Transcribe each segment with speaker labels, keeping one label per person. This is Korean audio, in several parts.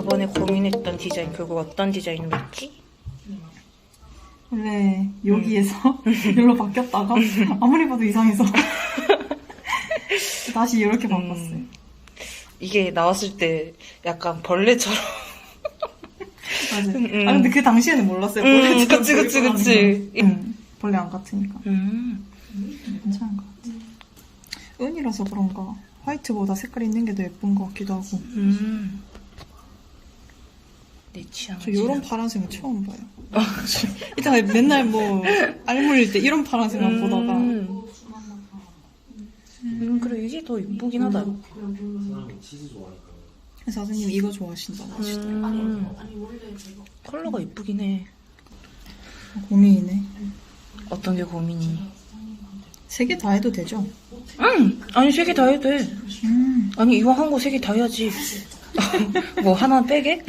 Speaker 1: 저번에 고민했던 디자인 결국 어떤 디자인으로 했지?
Speaker 2: 원래 여기에서 여기로 바뀌었다가 아무리 봐도 이상해서 다시 이렇게 바꿨어요.
Speaker 1: 음. 이게 나왔을 때 약간 벌레처럼
Speaker 2: 맞아요.
Speaker 1: 음.
Speaker 2: 아 근데 그 당시에는 몰랐어요.
Speaker 1: 음,
Speaker 2: 벌레처럼
Speaker 1: 그치, 그치, 그치.
Speaker 2: 음, 벌레 안 같으니까
Speaker 1: 음.
Speaker 2: 괜찮은 것 같아. 은이라서 그런가 화이트보다 색깔 있는 게 더 예쁜 것 같기도 하고.
Speaker 1: 음. 내 취향.
Speaker 2: 저 이런 파란색은 처음 봐요. 이따가 맨날 뭐 알물릴 때 이런 파란색만 보다가
Speaker 1: 음. 음, 그래 이게 더 이쁘긴 하다.
Speaker 2: 사장님 이거 좋아하신다고 하시더라고요.
Speaker 1: 음. 컬러가 이쁘긴 해.
Speaker 2: 고민이네.
Speaker 1: 어떤 게 고민이?
Speaker 2: 세 개 다 해도 되죠?
Speaker 1: 응. 아니 세 개 다 해도 돼.
Speaker 2: 음.
Speaker 1: 아니 이거 한 거 세 개 다 해야지. 뭐 하나 빼게?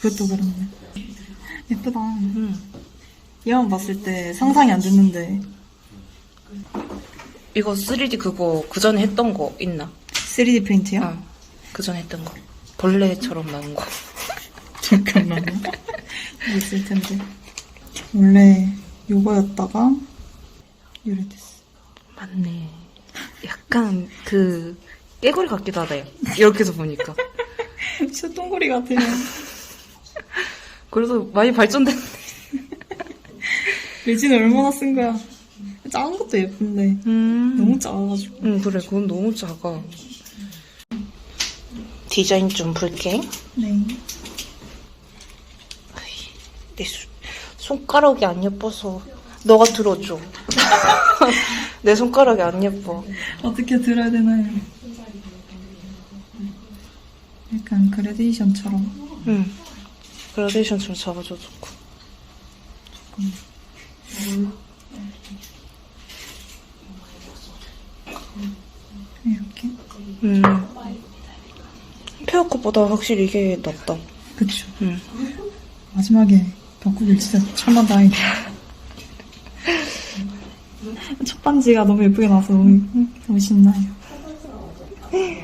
Speaker 2: 그것도 그렇네. 예쁘다.
Speaker 1: 음.
Speaker 2: 얘만 봤을 때 상상이 안 됐는데
Speaker 1: 이거 3D 그거 그 전에 했던 거 있나?
Speaker 2: 3D 프린트요?
Speaker 1: 어. 그 전에 했던 거. 벌레처럼 나온 거.
Speaker 2: 잠깐만요. 있을 텐데. 원래 요거였다가 이래 됐어.
Speaker 1: 맞네. 약간 그 깨구리 같기도 하다. 요 이렇게 해서 보니까.
Speaker 2: 진짜 똥구리 같아요.
Speaker 1: 그래도 많이 발전됐네.
Speaker 2: 레진 얼마나 쓴 거야? 작은 것도 예쁜데
Speaker 1: 음.
Speaker 2: 너무 작아가지고.
Speaker 1: 응, 그래. 그건 너무 작아. 디자인 좀 볼게.
Speaker 2: 네.
Speaker 1: 내 수- 손가락이 안 예뻐서 너가 들어줘. 내 손가락이 안 예뻐.
Speaker 2: 어떻게 들어야 되나요? 약간 그레데이션처럼.
Speaker 1: 응. 그라데이션 좀 잡아줘 좋고.
Speaker 2: 이렇게.
Speaker 1: 음. 페어 컷보다 확실히 이게 낫다.
Speaker 2: 그쵸.
Speaker 1: 응.
Speaker 2: 마지막에 바꾸길 진짜 천만다행이다. 첫 반지가 너무 예쁘게 나와서 너무, 너무 신나요.